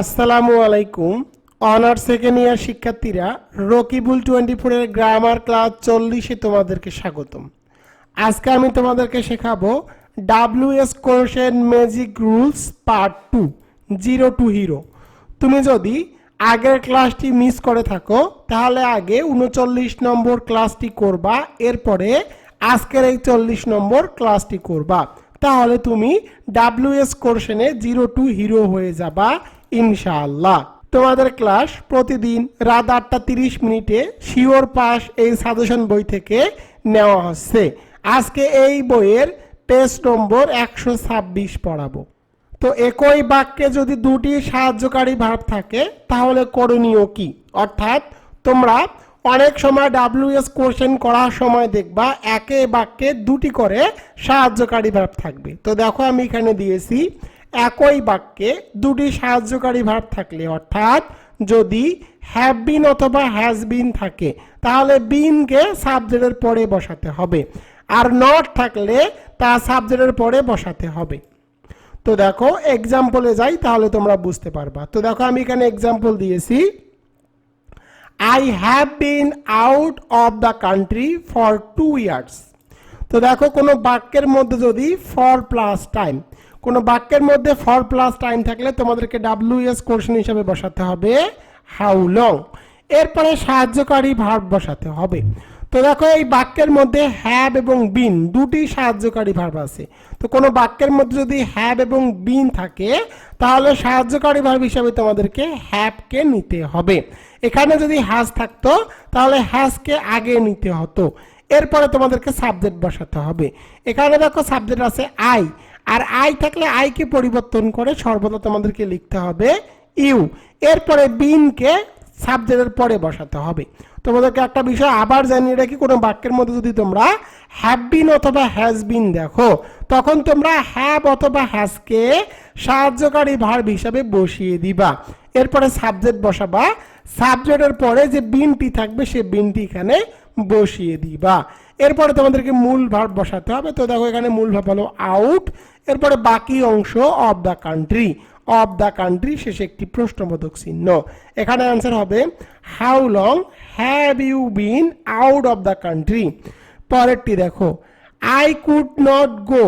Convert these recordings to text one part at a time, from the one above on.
আসসালামু আলাইকুম। Honours second year শিক্ষার্থীরা রকিবুল টোয়েন্টি ফোরের গ্রামার ক্লাস চল্লিশে তোমাদেরকে স্বাগতম। আজকে আমি তোমাদেরকে শেখাবো ডাব্লিউ এস কোর্সের magic rules part two, zero to hero. তুমি যদি আগের ক্লাসটি মিস করে থাকো, তাহলে আগে উনচল্লিশ নম্বর ক্লাসটি করবা, এরপরে আজকের এই চল্লিশ নম্বর ক্লাসটি করবা। তাহলে তুমি ডাব্লিউএস কোর্শনে জিরো টু হিরো হয়ে যাবা। ইনশাআল্লাহ। তোমাদের ক্লাস প্রতিদিন রাত আটটা তিরিশ মিনিটে শিওর পাস এই সাজেশন বই থেকে নেওয়া হচ্ছে। আজকে এই বইয়ের পেজ নম্বর একশো ছাব্বিশ পড়াবো। তো একই বাক্যে যদি দুটি সাহায্যকারী ভাব থাকে, তাহলে করণীয় কি? অর্থাৎ তোমরা অনেক সময় ডাব্লিউএস কোশ্চেন করার সময় দেখবা একে বাক্যে দুটি করে সাহায্যকারী ভাব থাকবে। তো দেখো আমি এখানে দিয়েছি একই বাক্যে দুটি সাহায্যকারী ভাব থাকলে, অর্থাৎ যদি হ্যাভ বিন অথবা হ্যাজ বিন থাকে, তাহলে বিনকে সাবজেক্টের পরে বসাতে হবে। আর নট থাকলে তা সাবজেক্টের পরে বসাতে হবে। তো দেখো এক্সাম্পলে যাই, তাহলে তোমরা বুঝতে পারবা। তো দেখো, আমি এখানে এক্সাম্পল দিয়েছি। I have been out of the country for two years তো দেখো, কোনো বাক্যের মধ্যে যদি ফর প্লাস টাইম কোনো বাক্যের মধ্যে ফর প্লাস টাইম থাকলে তোমাদেরকে ডাব্লিউ এস কোশ্চেন হিসাবে বসাতে হবে হাউ লং এরপরে সাহায্যকারী ভার্ব বসাতে হবে। তো দেখো এই বাক্যের মধ্যে হ্যাব এবং বিন দুটি সাহায্যকারী ভার্ব আছে। তো কোনো বাক্যের মধ্যে যদি হ্যাব এবং বিন থাকে, তাহলে সাহায্যকারী ভার্ব হিসাবে তোমাদেরকে হ্যাভকে নিতে হবে। এখানে যদি হ্যাজ থাকতো, তাহলে হ্যাজকে আগে নিতে হতো। এরপরে তোমাদেরকে সাবজেক্ট বসাতে হবে। এখানে দেখো সাবজেক্ট আছে আই আর আই থাকলে আইকে পরিবর্তন করে সর্বদা তোমাদেরকে লিখতে হবে ইউ এরপরে বিনকে সাবজেক্টের পরে বসাতে হবে। তোমাদেরকে একটা বিষয় আবার জানিয়ে রাখি, কোনো বাক্যের মধ্যে যদি তোমরা হ্যাভ বিন অথবা হ্যাজ বিন দেখো, তখন তোমরা হ্যাভ অথবা হ্যাজকে সাহায্যকারী ভার্ব হিসাবে বসিয়ে দিবা। এরপরে সাবজেক্ট বসাবা। সাবজেক্টের পরে যে বিনটি থাকবে, সে বিনটি এখানে বসিয়ে দিবা। এরপরে তোমাদেরকে মূল ভার্ব বসাতে হবে। তো দেখো, এখানে মূল ভাব হলো আউট এরপরে বাকি অংশ of the country of the country শেষে একটি প্রশ্নবোধক চিহ্ন। এখানে অ্যান্সার হবে how long have you been out of the country পরেরটি দেখো I could not go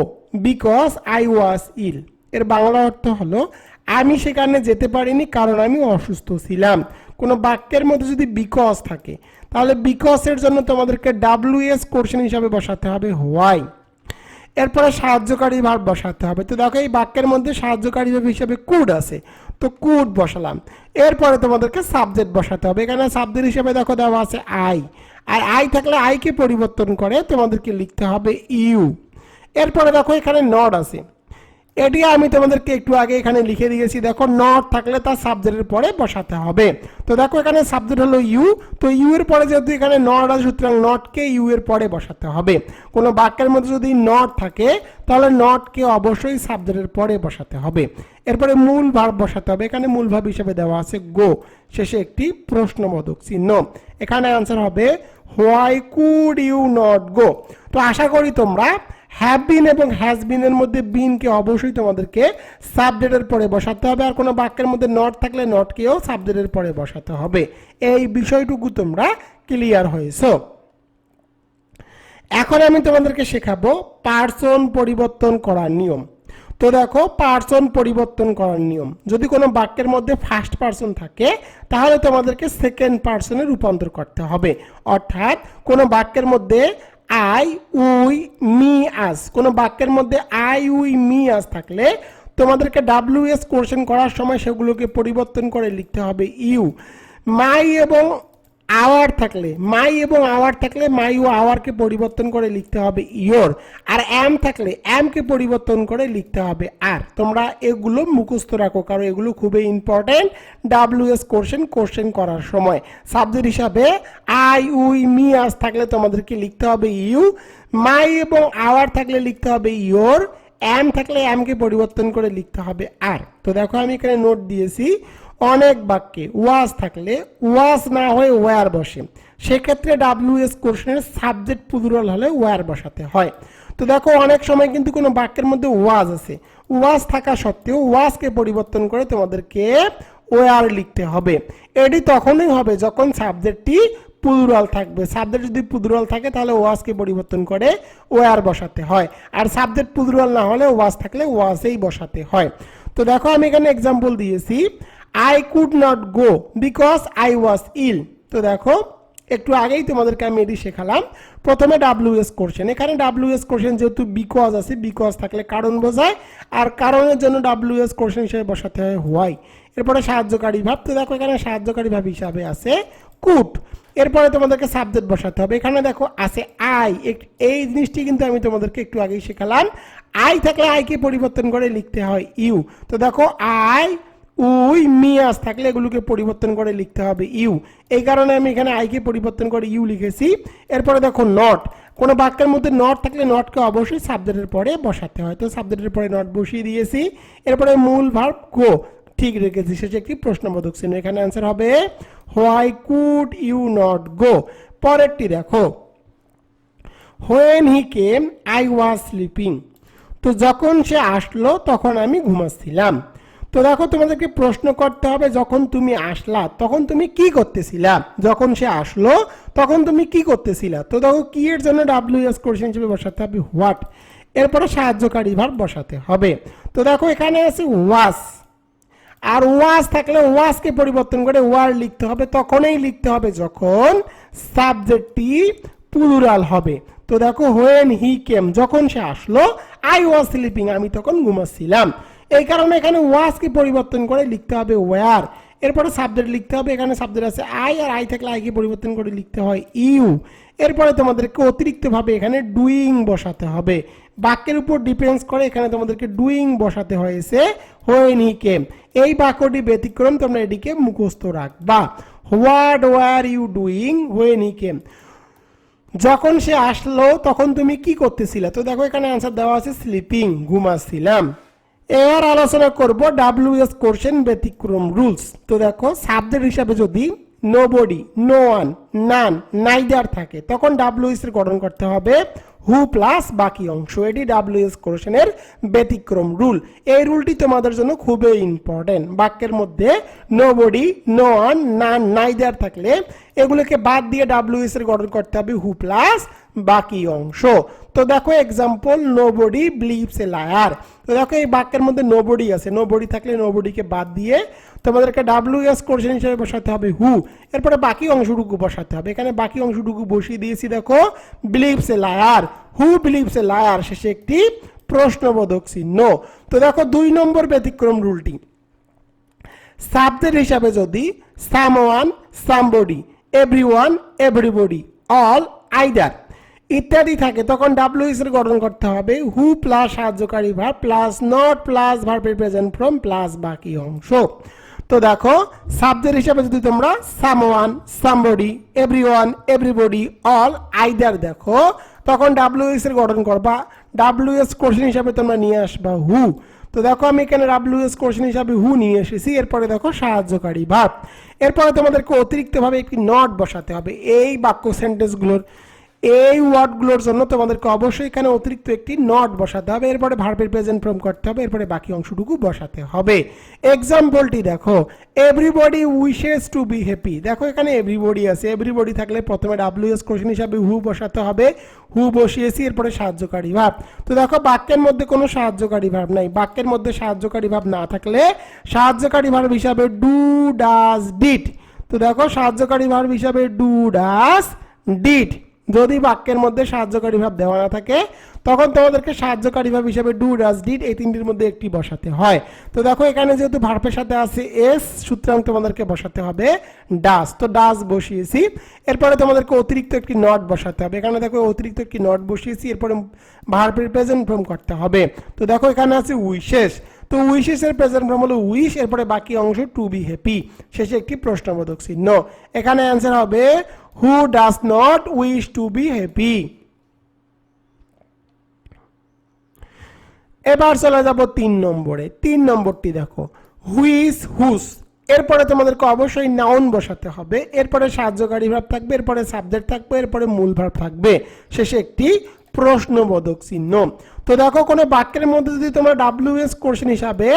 because I was ill এর বাংলা অর্থ হলো আমি সেখানে যেতে পারিনি কারণ আমি অসুস্থ ছিলাম। কোনো বাক্যের মধ্যে যদি বিকজ থাকে, তাহলে বিকজের জন্য তোমাদেরকে ডাব্লিউএস কোশ্চেন হিসাবে বসাতে হবে হোয়াই এরপরে সাহায্যকারী ভাব বসাতে হবে। তো দেখো এই বাক্যের মধ্যে সাহায্যকারী ভাব হিসাবে কুড আছে। তো কুড বসালাম। এরপরে তোমাদেরকে সাবজেক্ট বসাতে হবে। এখানে সাবজেক্ট হিসাবে দেখো দেওয়া আছে আই আর আই থাকলে আইকে পরিবর্তন করে তোমাদেরকে লিখতে হবে ইউ এরপরে দেখো এখানে নট আছে। এটি আমি তোমাদেরকে একটু আগে এখানে লিখে দিয়েছি। দেখো নট থাকলে তার সাবজেক্টের পরে বসাতে হবে। তো দেখো, এখানে সাবজেক্ট হলো ইউ তো ইউ এর পরে যেহেতু এখানে নট আছে, সুতরাং নটকে ইউ এর পরে বসাতে হবে। কোনো বাক্যের মধ্যে যদি নট থাকে, তাহলে নটকে অবশ্যই সাবজেক্টের পরে বসাতে হবে। এরপরে মূল ভার্ব বসাতে হবে। এখানে মূল ভাব হিসেবে দেওয়া আছে গো শেষে একটি প্রশ্নবোধক চিহ্ন। এখানে আনসার হবে why could you not go তো আশা করি তোমরা হ্যাভ বিন এবং হ্যাজ বিনের মধ্যে বিনকে অবশ্যই তোমাদেরকে সাবজেক্টের পরে বসাতে হবে। আর কোনো বাক্যের মধ্যে নট থাকলে নটকেও সাবজেক্টের পরে বসাতে হবে। এই বিষয়টুকু তোমরা ক্লিয়ার হয়েছো। এখন আমি তোমাদেরকে শেখাবো পার্সন পরিবর্তন করার নিয়ম। তো দেখো পার্সন পরিবর্তন করার নিয়ম। যদি কোনো বাক্যের মধ্যে ফার্স্ট পার্সন থাকে, তাহলে তোমাদেরকে সেকেন্ড পার্সনে রূপান্তর করতে হবে। অর্থাৎ কোনো বাক্যের মধ্যে আই উই মি আস। কোনো বাক্যের মধ্যে আই উই মি আস থাকলে তোমাদেরকে ডাব্লিউ এস কোশ্চেন করার সময় সেগুলোকে পরিবর্তন করে লিখতে হবে ইউ। মাই এবং আওয়ার থাকলে মাই এবং আওয়ার থাকলে মাই ও আওয়ারকে পরিবর্তন করে লিখতে হবে ইয়োর আর অ্যাম থাকলে অ্যামকে পরিবর্তন করে লিখতে হবে আর তোমরা এগুলো মুখস্থ রাখো, কারণ এগুলো খুবই important W S question question করার সময়। সাবজেক্ট হিসাবে আই উই মি আস থাকলে তোমাদেরকে লিখতে হবে ইউ মাই এবং আওয়ার থাকলে লিখতে হবে ইয়োর অ্যাম থাকলে অ্যামকে পরিবর্তন করে লিখতে হবে আর তো দেখো আমি এখানে নোট দিয়েছি। অনেক বাক্যে ওয়াজ থাকলে ওয়াজ না হয়ে ওয়ার বসে। সেক্ষেত্রে ডাব্লিউ এস কোশ্চেনের সাবজেক্ট পুদুরাল হলে ওয়ার বসাতে হয়। তো দেখো, অনেক সময় কিন্তু কোনো বাক্যের মধ্যে ওয়াজ আছে। ওয়াজ থাকা সত্ত্বেও ওয়াজকে পরিবর্তন করে তোমাদেরকে ওয়ার লিখতে হবে। এটি তখনই হবে যখন সাবজেক্টটি পুদুরাল থাকবে। সাবজেক্ট যদি পুদুরাল থাকে, তাহলে ওয়াজকে পরিবর্তন করে ওয়ার বসাতে হয়। আর সাবজেক্ট পুদুরাল না হলে ওয়াজ থাকলে ওয়াজেই বসাতে হয়। তো দেখো, আমি এখানে এক্সাম্পল দিয়েছি। I could not go because I was ill তো দেখো, একটু আগেই তোমাদেরকে আমি এটি শেখালাম। প্রথমে ডাব্লিউএস কোশ্চেন এখানে ডাব্লিউ এস কোশ্চেন যেহেতু বিকজ আছে বিকজ থাকলে কারণ বোঝায়, আর কারণের জন্য ডাব্লিউ এস কোশ্চেন হিসেবে বসাতে হয় হোয়াই এরপরে সাহায্যকারী ভাব। তো দেখো, এখানে সাহায্যকারী ভাব হিসাবে আছে কুট এরপরে তোমাদেরকে সাবজেক্ট বসাতে হবে। এখানে দেখো, আছে আই এই জিনিসটি কিন্তু আমি তোমাদেরকে একটু আগেই শেখালাম। আই থাকলে আইকে পরিবর্তন করে লিখতে হয় ইউ। তো দেখো আই উই মিয়াস থাকলে এগুলোকে পরিবর্তন করে লিখতে হবে ইউ। এই কারণে আমি এখানে আইকে পরিবর্তন করে ইউ লিখেছি। এরপরে দেখো নট কোনো বাক্যের মধ্যে নট থাকলে নটকে অবশ্যই সাবজেক্টের পরে বসাতে হয়। তো সাবজেক্টের পরে নট বসিয়ে দিয়েছি। এরপরে মূল ভার্ব গো ঠিক রেখেছি। সেটা একটি প্রশ্নবোধক চিহ্ন। এখানে অ্যান্সার হবে why could you not go পরেরটি দেখো when he came I was sleeping তো যখন সে আসলো, তখন আমি ঘুমাচ্ছিলাম। তো দেখো, তোমাদেরকে প্রশ্ন করতে হবে, যখন তুমি আসলা, তখন তুমি কি করতেছিলা? যখন সে আসলো, তখন তুমি কি করতেছিলা? তো দেখো, কি এর জন্য ডাব্লিউ এস কোশ্চেন হিসেবে বসাতে হবে? হোয়াট এরপরে সাহায্যকারী ভার বসাতে হবে। তো দেখো, এখানে আছে ওয়াস আর ওয়াজ থাকলে ওয়াজকে পরিবর্তন করে ওয়ার লিখতে হবে, তখনই লিখতে হবে যখন সাবজেক্টটি প্লুরাল হবে। তো দেখো হোয়েন হি কেম যখন সে আসলো আই ওয়াজ স্লিপিং আমি তখন ঘুমাচ্ছিলাম। এই কারণে এখানে ওয়াজকে পরিবর্তন করে লিখতে হবে ওয়ার এরপরে সাবজেক্ট লিখতে হবে, এখানে সাবজেক্ট আছে আই আর আই থাকলে আইকে পরিবর্তন করে লিখতে হয় ইউ এরপরে তোমাদেরকে অতিরিক্তভাবে এখানে ডুইং বসাতে হবে। বাক্যের উপর ডিপেন্ডস করে এখানে তোমাদেরকে ডুইং বসাতে হয়েছে, হোয়েন কেম এই বাক্যটি ব্যতিক্রম, তোমরা এটিকে মুখস্থ রাখবা। What were you doing when came যখন সে আসলো, তখন তুমি কি করতেছিলে? তো দেখো এখানে আনসার দেওয়া আছে স্লিপিং ঘুমাচ্ছিলাম। এবার আলোচনা করব ডাব্লিউএস কোশ্চেন ব্যতিক্রম রুলস তো দেখো সাবজেক্ট হিসাবে যদি nobody no one none neither থাকে, তখন ডাব্লিউএস এর গঠন করতে হবে হু প্লাস বাকি অংশ। এটি ডাব্লিউএস কোশ্চেনের ব্যতিক্রম রুল এই রুলটি তোমাদের জন্য খুবই ইম্পর্টেন্ট বাক্যের মধ্যে nobody no one none neither থাকলে এগুলোকে বাদ দিয়ে ডাব্লিউএস এর গঠন করতে হবে হু প্লাস বাকি অংশ। তো দেখো example nobody believes a liar তো দেখো এই বাক্যের মধ্যে নো বডি আছে। নো বডি থাকলে নো বডিকে বাদ দিয়ে তোমাদেরকে ডাব্লিউ এস কোশ্চেন হিসেবে বসাতে হবে হু এরপরে বাকি অংশটুকু বসাতে হবে। এখানে বাকি অংশটুকু বসিয়ে দিয়েছি, দেখো believes a liar who believes a liar শেষে একটি প্রশ্নবোধক চিহ্ন। তো দেখো দুই নম্বর ব্যতিক্রম রুলটি। সাবজেক্ট হিসাবে যদি someone somebody everyone everybody all either ইত্যাদি থাকে, তখন ডাব্লিউএস এর গঠন করতে হবে। হু প্লাস সাহায্যকারী ভার প্লাস নট প্লাস ভার্বের প্রেজেন্ট ফ্রম প্লাস বাকি অংশ। তো দেখো সাবজেক্ট হিসাবে যদি তোমরা someone somebody everyone everybody all either দেখো, তখন ডাব্লিউএস এর গঠন করবা। ডাব্লিউএস কোশ্চেন হিসাবে তোমরা নিয়ে আসবা হু তো দেখো, আমি এখানে ডাব্লিউএস কোশ্চেন হিসাবে হু নিয়ে এসেছি, এরপরে দেখো সাহায্যকারী ভাব এরপরে তোমাদেরকে অতিরিক্তভাবে একটি নট বসাতে হবে। এই বাক্য সেন্টেন্সগুলোর এই ওয়ার্ডগুলোর জন্য তোমাদেরকে অবশ্যই এখানে অতিরিক্ত একটি নট বসাতে হবে। এরপরে ভার্বের প্রেজেন্ট ফর্ম করতে হবে। এরপরে বাকি অংশটুকু বসাতে হবে। এক্সাম্পলটি দেখো। Everybody wishes to be happy দেখো এখানে এভরিবডি আছে। এভরিবডি থাকলে প্রথমে ডাব্লিউএস কোশ্চেন হিসাবে হু বসাতে হবে। হু বসিয়েছি, এরপরে সাহায্যকারী ভাব। তো দেখো, বাক্যের মধ্যে কোনো সাহায্যকারী ভাব নাই। বাক্যের মধ্যে সাহায্যকারী ভাব না থাকলে সাহায্যকারী ভাব হিসাবে ডু ডাস ডিট তো দেখো, সাহায্যকারী ভাব হিসাবে ডু ডাস ডিট যদি বাক্যের মধ্যে সাহায্যকারী ভাব দেওয়া না থাকে, তখন তোমাদেরকে সাহায্যকারী ভাব হিসাবে ডু ডাজ ডিড এই তিনটির মধ্যে একটি বসাতে হয়। তো দেখো, এখানে যেহেতু ভার্পের সাথে আছে এস সুতরাং তোমাদেরকে বসাতে হবে ডাস তো ডাস বসিয়েছি। এরপরে তোমাদেরকে অতিরিক্ত একটি নট বসাতে হবে। এখানে দেখো, অতিরিক্ত একটি নট বসিয়েছি। এরপরে ভার্পের প্রেজেন্ট ফর্ম করতে হবে। তো দেখো, এখানে আছে উইশেস তো উইশেসের প্রেজেন্ট ফর্ম হলো উইশ, এরপরে বাকি অংশ টু বি হ্যাপি শেষে একটি প্রশ্নবোধক চিহ্ন। এখানে অ্যান্সার হবে who does not wish to be happy এবার চলে যাব তিন নম্বরে। তিন নম্বরটি দেখো হুইস হুস এরপরে তোমাদেরকে অবশ্যই নাউন বসাতে হবে। এরপরে সাহায্যকারী ভাব থাকবে, এরপরে সাবজেক্ট থাকবে, এরপরে মূল ভাব থাকবে। শেষে একটি প্রশ্নবোধক চিহ্ন। তো দেখো, কোনো বাক্যের মধ্যে যদি তোমরা ডাব্লিউএস কোশ্চেন হিসাবে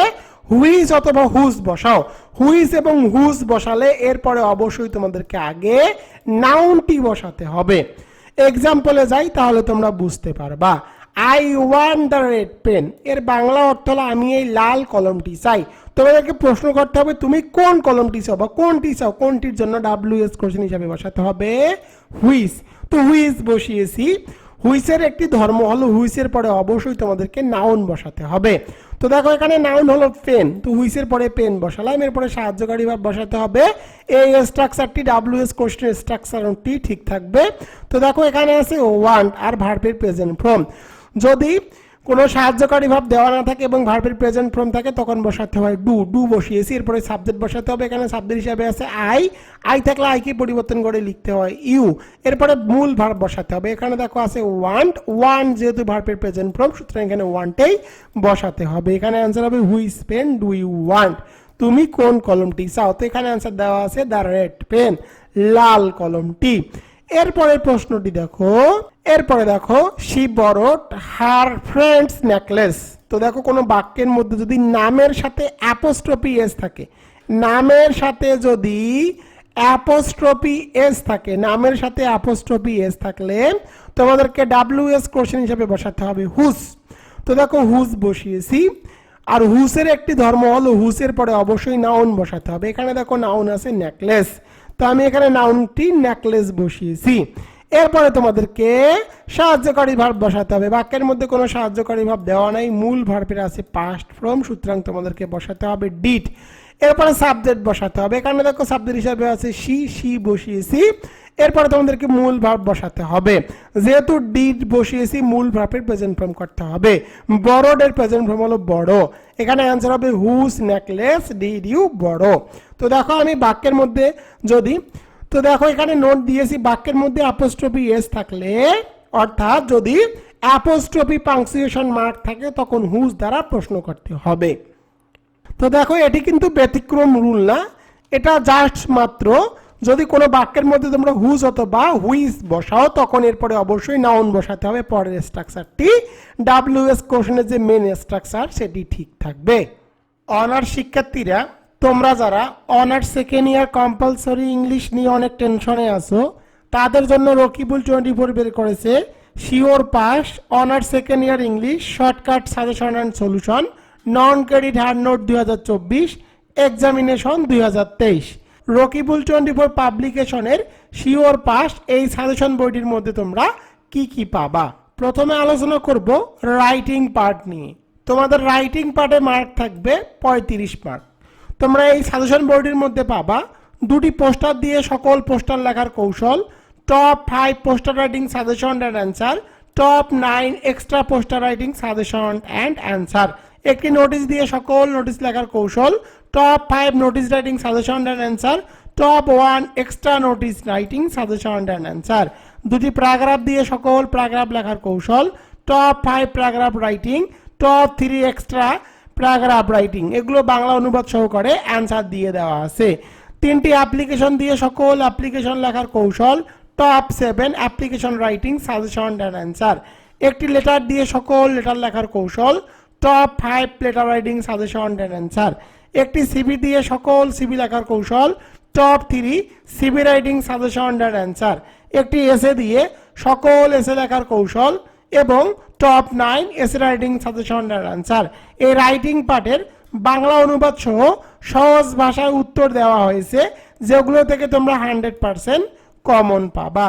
হুইজ অথবা হুজ বসাও হুইজ এবং হুজ বসালে এরপরে অবশ্যই তোমাদেরকে আগে নাউনটি বসাতে হবে। এক্সাম্পলে যাই, তাহলে তোমরা বুঝতে পারবা। I want the red pen এর বাংলা অর্থ হলো, আমি এই লাল কলমটি চাই। তোমাদেরকে প্রশ্ন করতে হবে, তুমি কোন কলমটি চাও বা কোনটি চাও? কোনটির জন্য ডাব্লিউ এস কোশ্চেন হিসাবে বসাতে হবে? হুইস তো হুইস বসিয়েছি। হুইসের একটি ধর্ম হলো হুইসের পরে অবশ্যই তোমাদেরকে নাউন বসাতে হবে। তো দেখো এখানে নাউন হলো পেন। তো হুইসের পরে পেন বসালাম। এরপরে সাহায্যকারী ভাব বসাতে হবে। এই স্ট্রাকচারটি ডাব্লিউ এস কোশ্চেন স্ট্রাকচারটি ঠিক থাকবে। তো দেখো এখানে আছে ওয়ান্ট আর ভার্বের প্রেজেন্ট ফ্রম যদি কোনো সাহায্যকারী ভাব দেওয়া না থাকে এবং ভার্বের প্রেজেন্ট ফর্ম থাকে, তখন বসাতে হয় ডু ডু বসিয়েছি, এরপরে সাবজেক্ট বসাতে হবে, এখানে সাবজেক্ট হিসাবে আছে আই আই থাকলে আইকে পরিবর্তন করে লিখতে হয় ইউ এরপরে মূল ভার্ব বসাতে হবে, এখানে দেখো আছে ওয়ান্ট ওয়ান যেহেতু ভার্বের প্রেজেন্ট ফর্ম সুতরাং এখানে ওয়ানটাই বসাতে হবে, এখানে অ্যান্সার হবে which pen do you want তুমি কোন কলমটি চাও? তো এখানে অ্যান্সার দেওয়া আছে দ্য রেড পেন লাল কলমটি। এরপরে প্রশ্নটি দেখো। এরপরে দেখো she bought her friend's necklace তো দেখো, কোনো বাক্যের মধ্যে যদি নামের সাথে অ্যাপোস্ট্রপি এস থাকে, নামের সাথে যদি অ্যাপোস্ট্রপি এস থাকে, নামের সাথে অ্যাপোস্ট্রপি এস থাকলে তোমাদেরকে ডাব্লিউ এস কোশ্চেন হিসাবে বসাতে হবে হুস তো দেখো হুস বসিয়েছি। আর হুসের একটি ধর্ম হলো হুসের পরে অবশ্যই নাউন বসাতে হবে। এখানে দেখো নাউন আছে নেকলেস তো আমি এখানে নাউনটি নেকলেস বসিয়েছি। এরপরে তোমাদেরকে সাহায্যকারী ভাব বসাতে হবে। বাক্যের মধ্যে কোনো সাহায্যকারী ভাব দেওয়া নাই, মূল ভার্বের আছে পাস্ট ফ্রম সুতরাং তোমাদেরকে বসাতে হবে ডিট এরপরে সাবজেক্ট বসাতে হবে। এখানে দেখো সাবজেক্ট হিসাবে আছে সি সি বসিয়েছি। এরপরে তোমাদেরকে মূল ভাব বসাতে হবে। যেহেতু ডিড বসিয়েছি, মূল ভাবের প্রেজেন্ট ফর্ম করতে হবে। বড়ডের প্রেজেন্ট ফর্ম হলো বড়। এখানে অ্যান্সার হবে হুস নেকলেস ডিড ইউ বড় তো দেখো আমি বাক্যের মধ্যে যদি, তো দেখো এখানে নোট দিয়েছি, বাক্যের মধ্যে অ্যাপোস্ট্রফি এস থাকলে, অর্থাৎ যদি অ্যাপোস্ট্রফি পাংচুয়েশন মার্ক থাকে, তখন হুস দ্বারা প্রশ্ন করতে হবে। তো দেখো এটি কিন্তু ব্যতিক্রম রুল না। এটা জাস্ট মাত্র যদি কোনো বাক্যের মধ্যে তোমরা হুজ অথবা হুইজ বসাও, তখন এরপরে অবশ্যই নাউন বসাতে হবে। পরের স্ট্রাকচারটি ডাব্লিউএস কোশনের যে মেন স্ট্রাকচার সেটি ঠিক থাকবে। অনার্স শিক্ষার্থীরা, তোমরা যারা honours second year compulsory English নিয়ে অনেক টেনশনে আছো, তাদের জন্য রকিবুল টোয়েন্টি ফোর বের করেছে। Sure pass honours second year English shortcut suggestion and solution non credit hand note দুই হাজার চব্বিশ এক্সামিনেশন দুই হাজার তেইশ। রকিবুল টোয়েন্টি ফোর পাবলিকেশনের শিওর পাস এই সাজেশন বইটির মধ্যে তোমরা কি কি পাবা? প্রথমে আলোচনা করব রাইটিং পার্ট নিয়ে। তোমাদের রাইটিং পার্টে মার্ক থাকবে পঁয়ত্রিশ মার্ক। তোমরা এই সাজেশন বোর্ডের মধ্যে পাবা দুটি পোস্টার দিয়ে সকল পোস্টার লেখার কৌশল top five poster writing suggestion and answer top nine extra poster writing suggestion and answer একটি নোটিশ দিয়ে সকল নোটিশ লেখার কৌশল top five notice writing suggestion and answer top one extra notice writing suggestion and answer দুটি paragraph দিয়ে সকল paragraph লেখার কৌশল। Top five paragraph writing top three extra paragraph writing এগুলো বাংলা অনুবাদ সহকারে অ্যান্সার দিয়ে দেওয়া আছে। তিনটি অ্যাপ্লিকেশন দিয়ে সকল অ্যাপ্লিকেশন লেখার কৌশল। Top seven application writing suggestion and answer একটি লেটার দিয়ে সকল লেটার লেখার কৌশল। Top five letter writing suggestion and answer একটি সিবি দিয়ে সকল সিবি লেখার কৌশল top three CV writing suggestion and answer একটি এসে দিয়ে সকল এসে লেখার কৌশল এবং top nine essay writing suggestion and answer এই রাইটিং পার্টের বাংলা অনুবাদ সহ সহজ ভাষায় উত্তর দেওয়া হয়েছে, যেগুলো থেকে তোমরা হান্ড্রেড পার্সেন্ট কমন পাবা।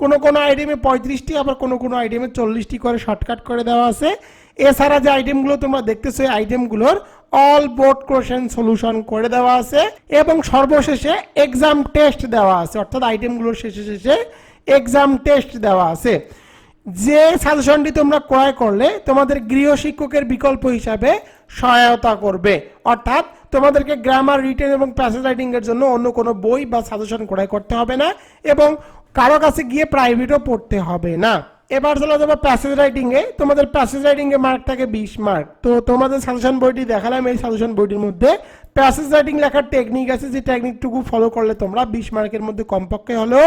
কোনো কোনো আইটেমে পঁয়ত্রিশটি, আবার কোনো কোনো আইটেমে চল্লিশটি করে শর্টকাট করে দেওয়া আছে। এছাড়া যে আইটেমগুলো তোমরা দেখতেছো, এই আইটেমগুলোর অল বোর্ড কোশ্চেন সলিউশন করে দেওয়া আছে এবং সর্বশেষে এক্সাম টেস্ট দেওয়া আছে। অর্থাৎ আইটেমগুলোর শেষে শেষে এক্সাম টেস্ট দেওয়া আছে। যে সাজেশনটি তোমরা ক্রয় করলে, তোমাদের গৃহ শিক্ষকের বিকল্প হিসাবে সহায়তা করবে। অর্থাৎ তোমাদেরকে গ্রামার রিটেন এবং প্যাসেজ রাইটিং এর জন্য অন্য কোনো বই বা সাজেশন ক্রয় করতে হবে না এবং কারও কাছে গিয়ে প্রাইভেটও পড়তে হবে না। এবার চলে তোমার প্যাসেজ রাইটিং এ। তোমাদের প্যাসেজ রাইটিং এ মার্ক থাকে বিশ মার্ক তো তোমাদের সাজেশন বইটি দেখালাম এই সাজেশন বইটির মধ্যে। প্যাসেজ রাইটিং লেখার টেকনিক আছে, যে টেকনিকটুকু ফলো করলে তোমরা বিশ মার্কের মধ্যে কমপক্ষে হলেও